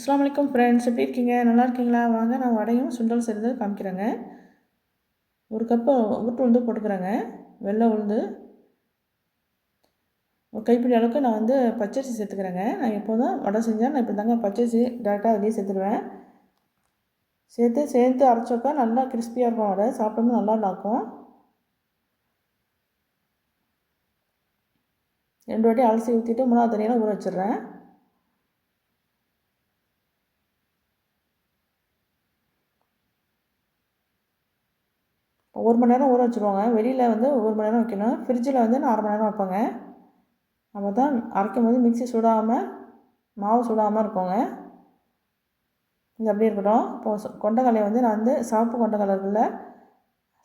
அஸ்லாம் வலைக்கம் ஃப்ரெண்ட்ஸ் எப்படி இருக்கீங்க? நல்லா இருக்கீங்களா? வாங்க நான் வடையும் சுண்டல் சேர்ந்து காமிக்கிறேங்க. ஒரு கப்பு உருட்டு உளுந்து போட்டுக்கிறேங்க. வெள்ளை உளுந்து. ஒரு கைப்பிடி அளவுக்கு நான் வந்து பச்சரிசி சேர்த்துக்கிறேங்க. நான் எப்போதும் வடை செஞ்சால் நான் இப்படி தாங்க பச்சரிசி டேரெக்டாக அதிலே சேர்த்துருவேன் சேர்த்து சேர்த்து அரைச்சோக்கா நல்லா கிறிஸ்பியாக இருக்கும் வடை. சாப்பிடும்போது நல்லா இருக்கும் ரெண்டு வாட்டி அலசி ஊற்றிட்டு மூணாவது தனியாக ஊற வச்சிடுறேன் ஒரு மணி நேரம் ஊற வச்சுருவாங்க. வெளியில் வந்து ஒரு மணி நேரம் வைக்கணும். ஃப்ரிட்ஜில் வந்து நான் அரை மணி நேரம் வைப்பேங்க. அப்போ தான் அரைக்கும் போது மிக்சி சுடாமல் மாவு சுடாமல் இருப்போங்க இது அப்படியே இருக்கட்டும். இப்போது கொண்டக்கடலை வந்து நான் வந்து சாப்பு கொண்டக்கடலை இருக்குல்ல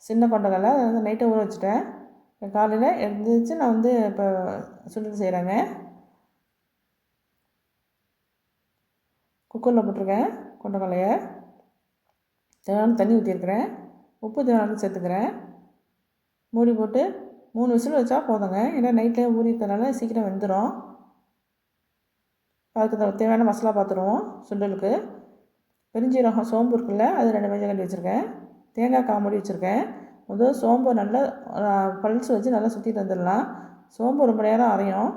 சின்ன கொண்டக்கடலை அதை வந்து நைட்டை ஊற வச்சுட்டேன். இப்போ காலையில் எழுந்திரிச்சு நான் வந்து இப்போ சுண்டல் செய்கிறேங்க குக்கரில் போட்டிருக்கேன் கொண்டக்கடலையை. தேவையான தண்ணி ஊற்றிருக்கிறேன் உப்பு தேவையான சேர்த்துக்கிறேன் மூடி போட்டு மூணு விசில் வச்சா போதுங்க. ஏன்னா நைட்டில் ஊறிக்கிறதுனால சீக்கிரம் வெந்துடும் அதுக்கு தேவையான மசாலா பார்த்துருவோம் சுண்டலுக்கு. பெருஞ்சீரகம் சோம்பு இருக்குல்ல அது ரெண்டு மஞ்சள் கட்டி வச்சுருக்கேன். தேங்காய் காமூடி வச்சுருக்கேன். முதல் சோம்பு நல்லா பல்ஸ் வச்சு நல்லா சுற்றி தந்துடலாம் சோம்பு ரொம்ப நேரம் அரையும்.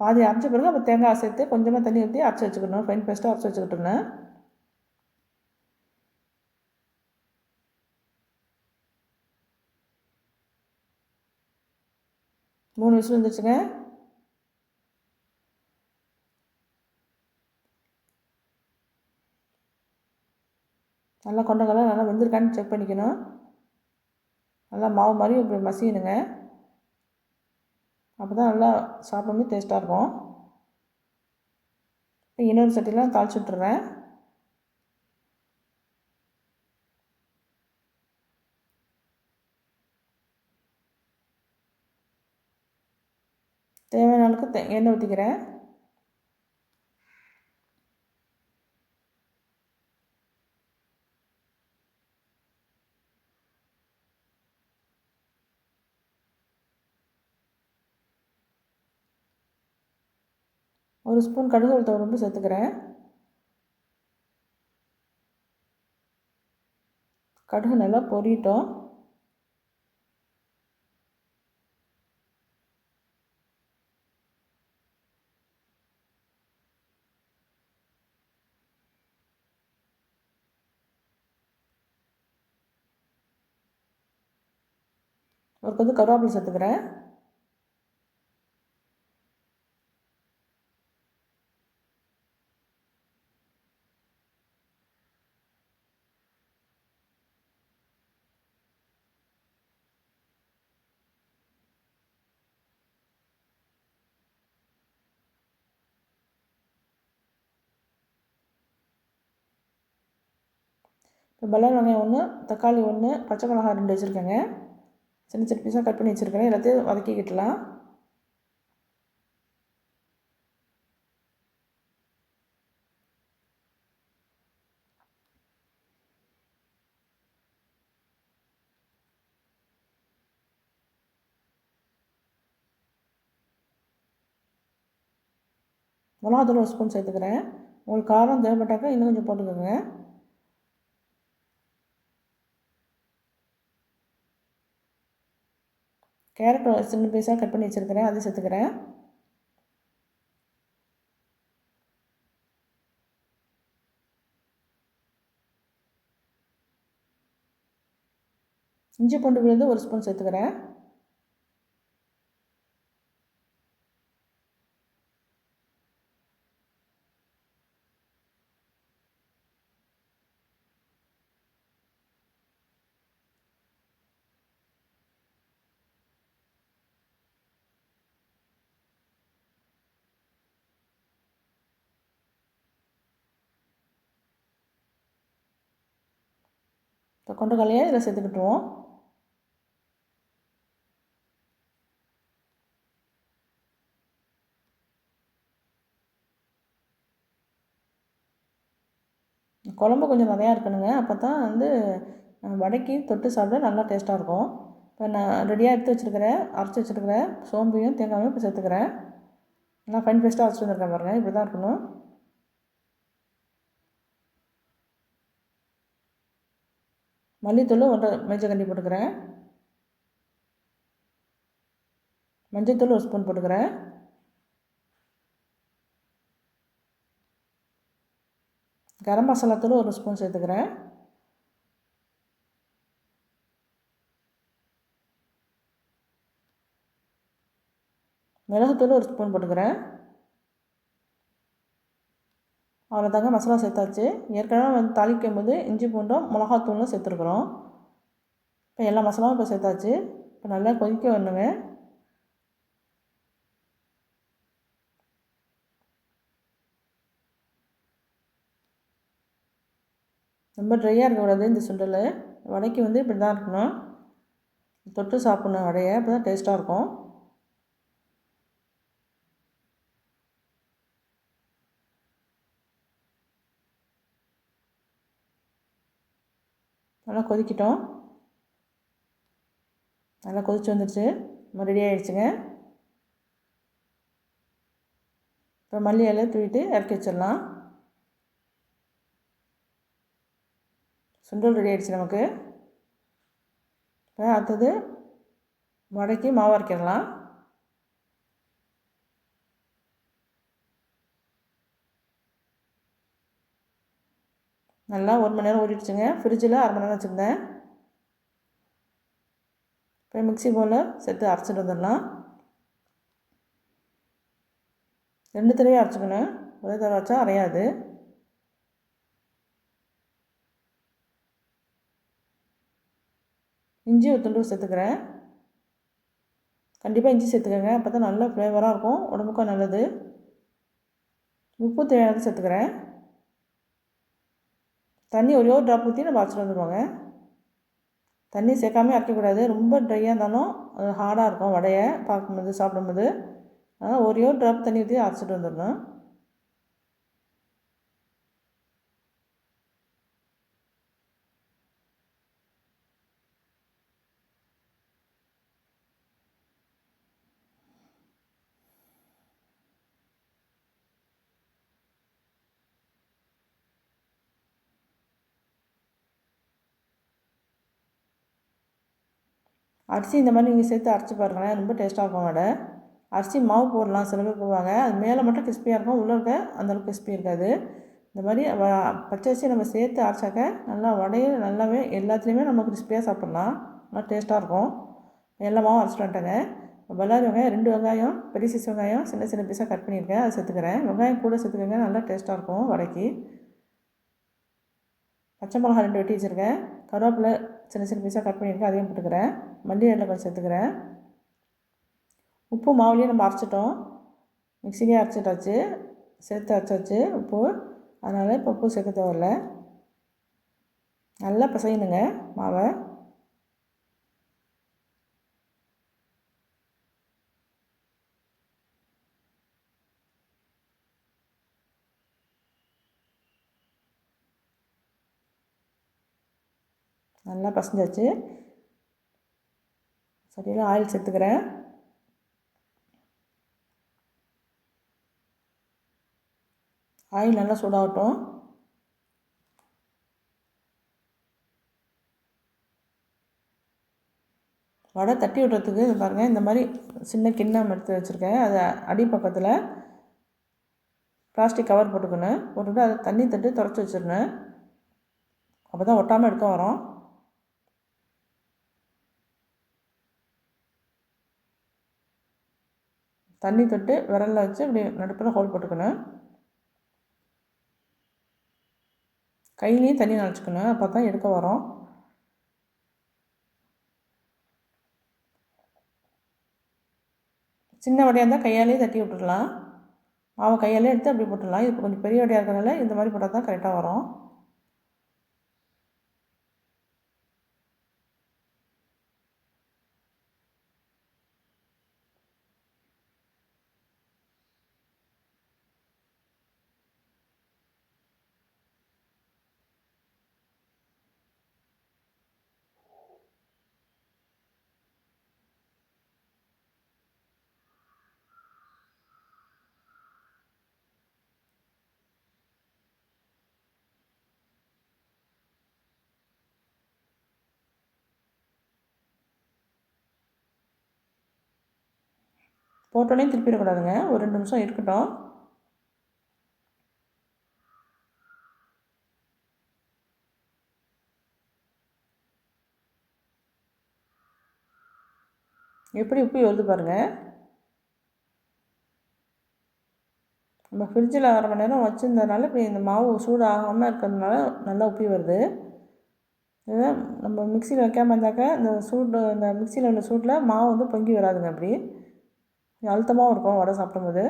பாதி அரைச்ச பிறகு அப்போ தேங்காய் சேர்த்து கொஞ்சமாக தண்ணி ஊற்றி அரைச்சி வச்சுக்கணும். ஃபைன் பேஸ்ட்டாக அரைச்சி வச்சுக்கிட்டுருந்தேன் மூணு விசில் வந்துச்சுங்க. நல்லா கொண்டக்கெல்லாம் நல்லா வெந்திருக்கான்னு செக் பண்ணிக்கணும். நல்லா மாவு மாதிரி இப்படி மசியணுங்க. அப்போ தான் நல்லா சாப்பிடும்போது டேஸ்ட்டாக இருக்கும். இன்னொரு சட்டிலாம் தாளிச்சு விட்டுறேன் தேவையான அளவுக்கு எண்ணெய் ஊற்றிக்கிறேன் ஒரு ஸ்பூன் கடுகு உளுத்தம் சேர்த்துக்கிறேன். கடுகு நல்லா பொரியட்டும் ஒரு கொஞ்சம் கருவேப்பிலை சேர்த்துக்கிறேன். இப்போ பல்லாரி வெங்காயம் ஒன்று தக்காளி ஒன்று பச்சை மிளகாய் ரெண்டு வச்சுருக்கேங்க. சின்ன சின்ன பீஸாக கட் பண்ணி வச்சுருக்கிறேன். எல்லாத்தையும் வதக்கிக்கிட்டலாம் மிளகாத்தூள் ஒரு ஸ்பூன் சேர்த்துக்கிறேன். உங்களுக்கு காரம் தேவைப்பட்டாக்கா இன்னும் கொஞ்சம் போட்டுக்கோங்க. கேரட் சின்ன பீஸாக கட் பண்ணி வச்சுருக்கிறேன். அதை சேர்த்துக்கிறேன். இஞ்சி பூண்டு விழுந்து ஒரு ஸ்பூன் சேர்த்துக்கிறேன். இப்போ கொண்டு கலையை இதில் சேர்த்துக்கிட்டுருவோம். குழம்பு கொஞ்சம் நிறையா இருக்கணுங்க. அப்போ தான் வந்து வடைக்கு தொட்டு சாப்பிட நல்லா டேஸ்ட்டாக இருக்கும். இப்போ நான் ரெடியாக எடுத்து வச்சுருக்கிறேன். அரைச்சி வச்சுருக்கிறேன். சோம்பையும் தேங்காயும் இப்போ சேர்த்துக்கிறேன். நான் ஃபைன் பேஸ்ட்டாக அரைச்சி வந்திருக்கேன் பாருங்கள் இப்படி தான் இருக்கணும். மல்லித்தூள் ஒன்றரை மஞ்சள் கண்டி போட்டுக்கிறேன். மஞ்சத்தூள் ஒரு ஸ்பூன் போட்டுக்கிறேன். கரம் மசாலா தூள் ஒரு ஸ்பூன் சேர்த்துக்கிறேன். மிளகுத்தூள் ஒரு ஸ்பூன் போட்டுக்கிறேன். அவ்வளோதாங்க மசாலா சேர்த்தாச்சு. ஏற்கனவே வந்து தாளிக்கும் போது இஞ்சி பூண்டும் மிளகாத்தூளும் சேர்த்துருக்குறோம். இப்போ எல்லா மசாலாவும் இப்போ சேர்த்தாச்சு. இப்போ நல்லா கொதிக்க வரணுங்க ரொம்ப ட்ரையாக இருக்கக்கூடாது இந்த சுண்டல். வடைக்கு வந்து இப்படி தான் இருக்கணும். தொட்டு சாப்பிட்ணும் வடையை. அப்போ தான் டேஸ்ட்டாக இருக்கும். நல்லா கொதிக்கிட்டோம். நல்லா கொதிச்சு வந்துடுச்சு நம்ம ரெடி ஆகிடுச்சுங்க இப்போ மல்லி இலை தூவிட்டு இறக்கி வச்சிடலாம். சுண்டல் ரெடி ஆகிடுச்சு நமக்கு. இப்போ அடுத்தது வடைக்கு மாவு அரைக்கிடலாம். நல்லா ஒரு மணி நேரம் ஓடிடுச்சுங்க. ஃப்ரிட்ஜில் அரை மணி நேரம் வச்சுருந்தேன். இப்போ மிக்சி போல் சேர்த்து அரைச்சிட்டு வந்துடலாம். ரெண்டு தடவை அரைச்சிக்கணும். ஒரே தடவை வச்சா அரையாது. இஞ்சி ஒரு துண்டு சேர்த்துக்கிறேன். கண்டிப்பாக இஞ்சி சேர்த்துக்கோங்க. அப்போ தான் நல்ல ஃப்ளேவராக இருக்கும். உடம்புக்கும் நல்லது. உப்பு தேவையானது சேர்த்துக்கிறேன். தண்ணி ஒரே ஒரு ட்ராப் ஊற்றி நம்ம அரைச்சிட்டு வந்துடுவாங்க தண்ணி சேர்க்காமல் அரைக்கக்கூடாது. ரொம்ப ட்ரையாக இருந்தாலும் ஹார்டாக இருக்கும். வடையை பார்க்கும்போது சாப்பிடும்போது. அதனால் ஒரே ஒரு ட்ராப் தண்ணி ஊற்றி அரைச்சிட்டு வந்துடணும். அரிசி இந்த மாதிரி நீங்கள் சேர்த்து அரைச்சி பாருங்களேன். ரொம்ப டேஸ்ட்டாக இருக்கும் வடை அரிசி மாவு போடலாம். சில பேர் போடுவாங்க. அது மேலே மட்டும் கிறிஸ்பியாக இருக்கும். உள்ளே இருக்க அந்தளவுக்கு கிறிஸ்பி இருக்காது. இந்த மாதிரி வ பச்சரிசி நம்ம சேர்த்து அரைச்சாக்க நல்லா வடையில் நல்லாவே எல்லாத்துலேயுமே நம்ம கிறிஸ்பியாக சாப்பிட்லாம். நல்லா டேஸ்ட்டாக இருக்கும். எல்லா மாவும் அரைச்சிட்டு வந்துட்டேங்க. பல்லாரி வெங்காயம் ரெண்டு வெங்காயம் பெரிய சைஸ் வெங்காயம் சின்ன சின்ன பீஸாக கட் பண்ணியிருக்கேன். அதை சேர்த்துக்கிறேன். வெங்காயம் கூட சேர்த்துக்கோங்க. நல்லா டேஸ்ட்டாக இருக்கும் வடைக்கு. பச்சை மிளகா ரெண்டு வெட்டி வச்சுருக்கேன். கருவேப்பிலை சின்ன சின்ன பீஸாக கட் பண்ணியிருக்கேன் அதையும் போட்டுக்கிறேன். மல்லி இலை கொஞ்சம் சேர்த்துக்கிறேன். உப்பு மாவுலேயும் நம்ம அரைச்சிட்டோம். மிக்சிலேயே அரைச்சிட்டாச்சு. சேர்த்து அரைச்சாச்சு உப்பு. அதனால் இப்போ உப்பு சேர்க்க தேவையில்ல. நல்லா பிசையணுங்க மாவை. நல்லா பசஞ்சாச்சு. சரியில் ஆயில் சேர்த்துக்கிறேன். ஆயில் நல்லா சூடாகட்டும். வடை தட்டி விடுறதுக்கு இது பாருங்கள் இந்த மாதிரி சின்ன கிண்ணம் எடுத்து வச்சுருக்கேன். அது அடி பக்கத்தில் பிளாஸ்டிக் கவர் போட்டுக்கணும். போட்டுட்டு அதை தண்ணி தட்டு துறச்சி வச்சிடணும். அப்போ தான் ஒட்டாமல் எடுக்க வரோம். தண்ணி தொட்டு விரலில் வச்சு இப்படி நடுப்பில் ஹோல் போட்டுக்கணும். கையிலையும் தண்ணி நினச்சிக்கணும். அப்போ தான் எடுக்க வரோம். சின்ன வடையாக இருந்தால் கையாலேயே தட்டி விட்டுடலாம். மாவை கையாலே எடுத்து அப்படி போட்டுடலாம். இது கொஞ்சம் பெரிய வடையாக இருக்கிறனால இந்த மாதிரி போட்டால் தான் கரெக்டாக வரும். போட்டோன்னே திருப்பிடக்கூடாதுங்க. ஒரு ரெண்டு நிமிஷம் இருக்கட்டும். எப்படி உப்பி வருது பாருங்கள் நம்ம ஃப்ரிட்ஜில் அரை மணி நேரம் வச்சுருந்ததுனால இப்படி இந்த மாவு சூடாகாமல் இருக்கிறதுனால நல்லா உப்பி வருது. இதை நம்ம மிக்சியில் வைக்காமல் இருந்தாக்கா இந்த சூடு இந்த மிக்சியில் உள்ள சூட்டில் மாவு வந்து பொங்கி வராதுங்க அப்படி. அழுத்தமாகவும் இருக்கும் வடை சாப்பிடும்போது.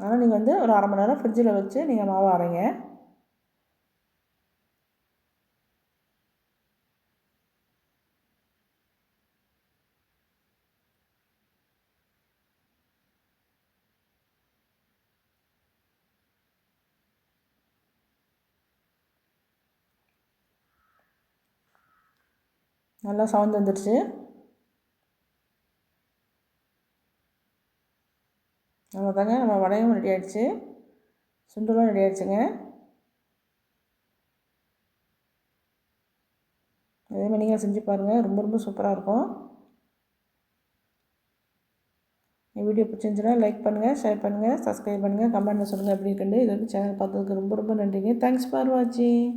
ஆனால் நீங்கள் வந்து ஒரு அரை மணி நேரம் ஃப்ரிட்ஜில் வச்சு நீங்கள் மாவு அரைங்க. நல்லா சவுண்ட் வந்துடுச்சு. தாங்க நம்ம வடையும் ரெடி ஆகிடுச்சு சுண்டலும் ரெடி ஆகிடுச்சுங்க அதேமாதிரி நீங்கள் செஞ்சு பாருங்கள் ரொம்ப ரொம்ப சூப்பராக இருக்கும். என் வீடியோ பிடிச்சிருந்துச்சுன்னா லைக் பண்ணுங்கள் ஷேர் பண்ணுங்கள் சப்ஸ்கிரைப் பண்ணுங்கள் கமெண்ட்டில் சொல்லுங்கள் எப்படி இருக்குன்னு. இது வந்து சேனல் பார்த்ததுக்கு ரொம்ப ரொம்ப நன்றிங்க. தேங்க்ஸ் ஃபார் வாட்சிங்